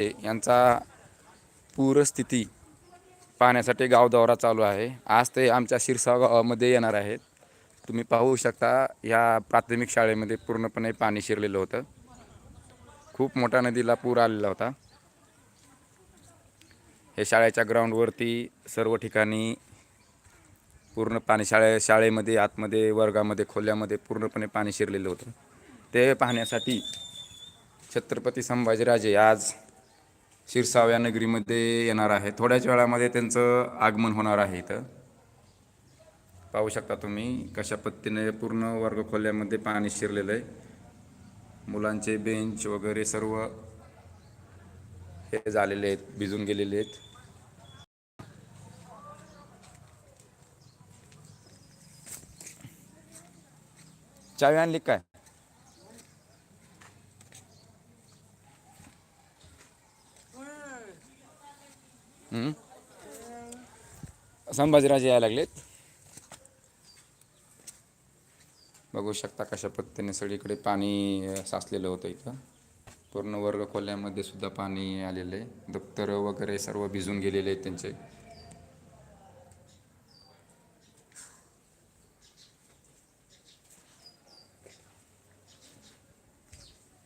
यांचा पूरस्थिती पाहण्यासाठी गाव दौरा चालू आहे. आज ते आमच्या शिरसा गावामध्ये येणार आहेत. तुम्ही पाहू शकता या प्राथमिक शाळेमध्ये पूर्णपणे पाणी शिरलेलं होतं. खूप मोठ्या नदीला पूर आलेला होता. हे शाळेच्या ग्राउंडवरती सर्व ठिकाणी पूर्ण पाणी शाळे शाळेमध्ये आतमध्ये वर्गामध्ये खोल्यामध्ये पूर्णपणे पाणी शिरलेलं होतं. ते पाहण्यासाठी छत्रपती संभाजीराजे आज शिरसाव या नगरीमध्ये येणार आहे. थोड्याच वेळामध्ये त्यांचं आगमन होणार आहे इथं. पाहू शकता तुम्ही कशा पद्धतीने पूर्ण वर्गखोल्यामध्ये पाणी शिरलेलं आहे. मुलांचे बेंच वगैरे सर्व हे झालेले आहेत भिजून गेलेले आहेत. चावी आणली काय संभाजीराजे यायला लागलेत. बघू शकता कशा पद्धतीने सगळीकडे पाणी साचलेलं होतं इथं. पूर्ण वर्ग खोल्यामध्ये सुद्धा पाणी आलेलं आहे. दप्तर वगैरे सर्व भिजून गेलेले आहेत त्यांचे.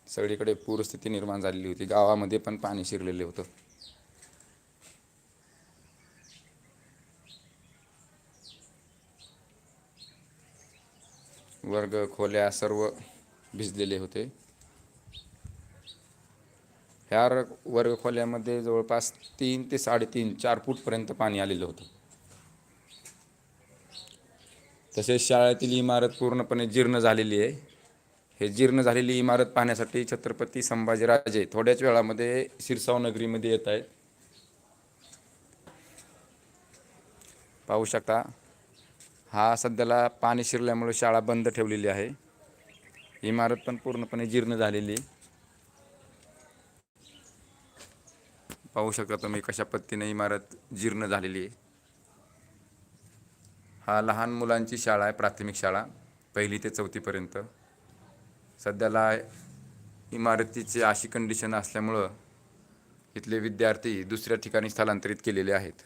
सगळीकडे पूरस्थिती निर्माण झालेली होती. गावामध्ये पण पाणी शिरलेले होतं. वर्ग खोल्या सर्व भिजलेले होते. ह्या र- वर्ग खोल्यामध्ये जवळपास तीन ते साडेतीन चार फूटपर्यंत पाणी आलेलं होतं. तसेच शाळेतील इमारत पूर्णपणे जीर्ण झालेली आहे. हे जीर्ण झालेली इमारत पाहण्यासाठी छत्रपती संभाजीराजे थोड्याच वेळामध्ये शिरसाव नगरीमध्ये येत आहेत. पाहू शकता हा सध्याला पाणी शिरल्यामुळे शाळा बंद ठेवलेली आहे. इमारत पण पूर्णपणे जीर्ण झालेली. आहे. पाहू शकता तुम्ही कशा पद्धतीने इमारत जीर्ण झालेली आहे. हा लहान मुलांची शाळा आहे प्राथमिक शाळा पहिली ते चौथीपर्यंत सध्याला इमारतीची अशी कंडिशन असल्यामुळं इथले विद्यार्थी दुसऱ्या ठिकाणी स्थलांतरित केलेले आहेत.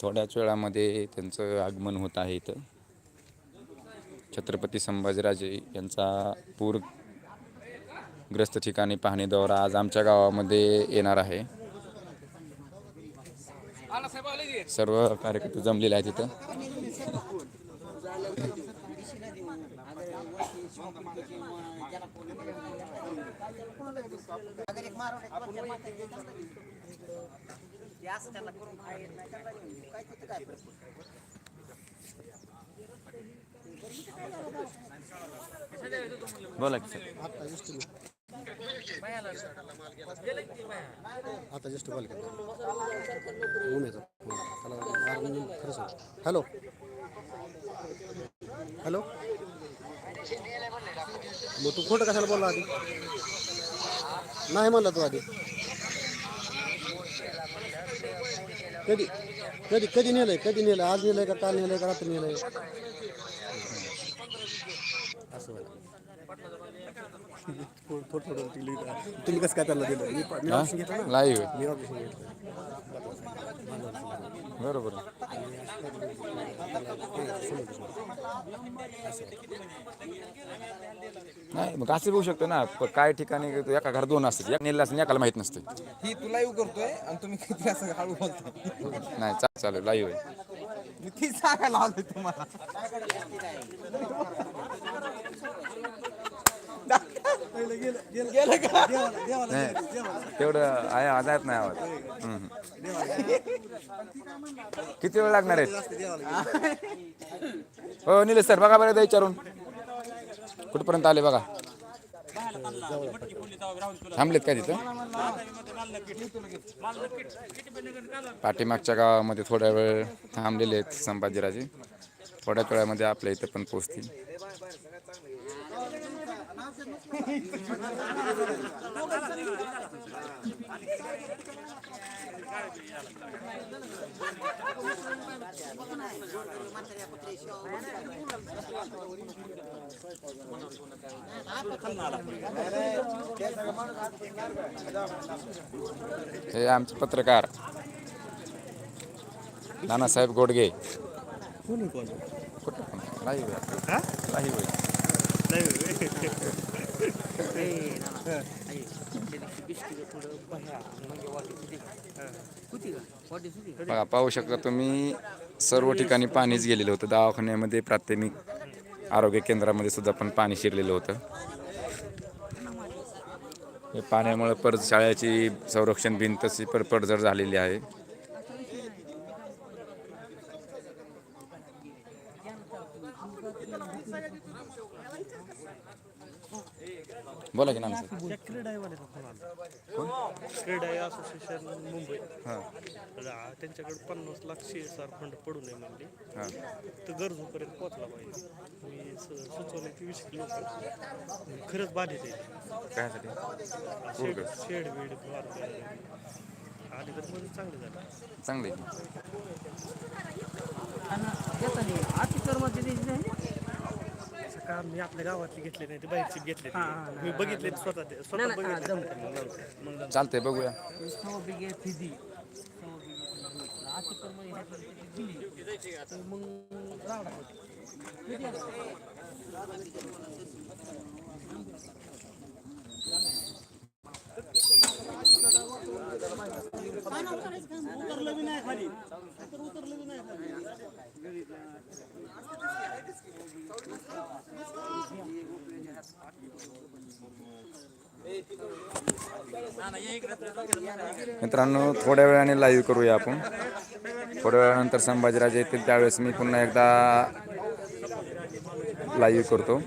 थोड्याच वेळामध्ये त्यांचं आगमन होत आहे इथं. छत्रपती संभाजीराजे यांचा पूरग्रस्त ठिकाणी पाहणी दौरा आज आमच्या गावामध्ये येणार आहे. सर्व कार्यकर्ते जमलेले आहेत तिथं बोला की सर. आता जस्ट कॉल केला त्याला खरं सांग हॅलो हॅलो मग तू खोटं कशाला बोलला आधी? नाही म्हणला तू आधी. कधी कधी कधी नेलंय कधी नेलंय? आज नेलंय का काल नेलंय का रात्री नेलंय? असं तुम्ही कसं काय त्याला दिलं? मी मी ऑप्शन घेतलं ना. लाईव्ह मी ऑप्शन घेतलं. बरोबर. नाही मग असं होऊ शकतं ना. प- काही ठिकाणी एका घरात दोन असतात. एक नेलं असं एकाला माहीत नसते. ही तुला येऊ करतोय आणि तुम्ही किती असं हळू बोलतो. नाही चाल चालेल लाईव्ह आहे मी ती सांगायला आलोय तुम्हाला. गेलं का? नाही. तेवढं आहे नाही आवाज. हम्म. किती वेळ लागणार आहेत? हो निलेश सर बघा बरं एकदा विचारून. कुठपर्यंत आले बघा? थांबलेत का तिथं? पाठीमागच्या गावामध्ये थोड्या वेळ थांबलेले आहेत संभाजीराजे. थोड्याच वेळामध्ये आपल्या इथं पण पोचतील हे आमचे पत्रकार. नानासाहेब गोडगे. कोणी कोण? कुठं. लाईव्ह आहे. बघा पाहू शकता तुम्ही सर्व ठिकाणी पाणीच गेलेलं होतं. दवाखान्यामध्ये प्राथमिक आरोग्य केंद्रामध्ये सुद्धा पण पाणी शिरलेलं होतं. हे पाण्यामुळे पर शाळेची संरक्षण भिंत पर पडझड झालेली आहे. बोला की नाम सर. त्या क्रीडावाले क्रीडा असोसिएशन मुंबई. हां. त्यांच्याकडे पन्नास लाख सीएसआर फंड पडू नये म्हणले. हां. तर गरजूपर्यंत पोहोचला पाहिजे. मी स- सुचवले की वीस लोक खरंच बाधित आहे. कायसाठी? शेड शेड वेड आली तर म्हणजे चांगले झालं. चांगले. मी आपल्या गावातले घेतले नाही ते बाहेरचे घेतले मी बघितले स्वतः ते स्वतः बघितले. चालतंय बघूया. मित्रांनो थोड्या वेळाने लाईव्ह करूया आपण. थोड्या वेळानंतर संभाजीराजे येतील त्यावेळेस मी पुन्हा एकदा लाईव्ह करतो.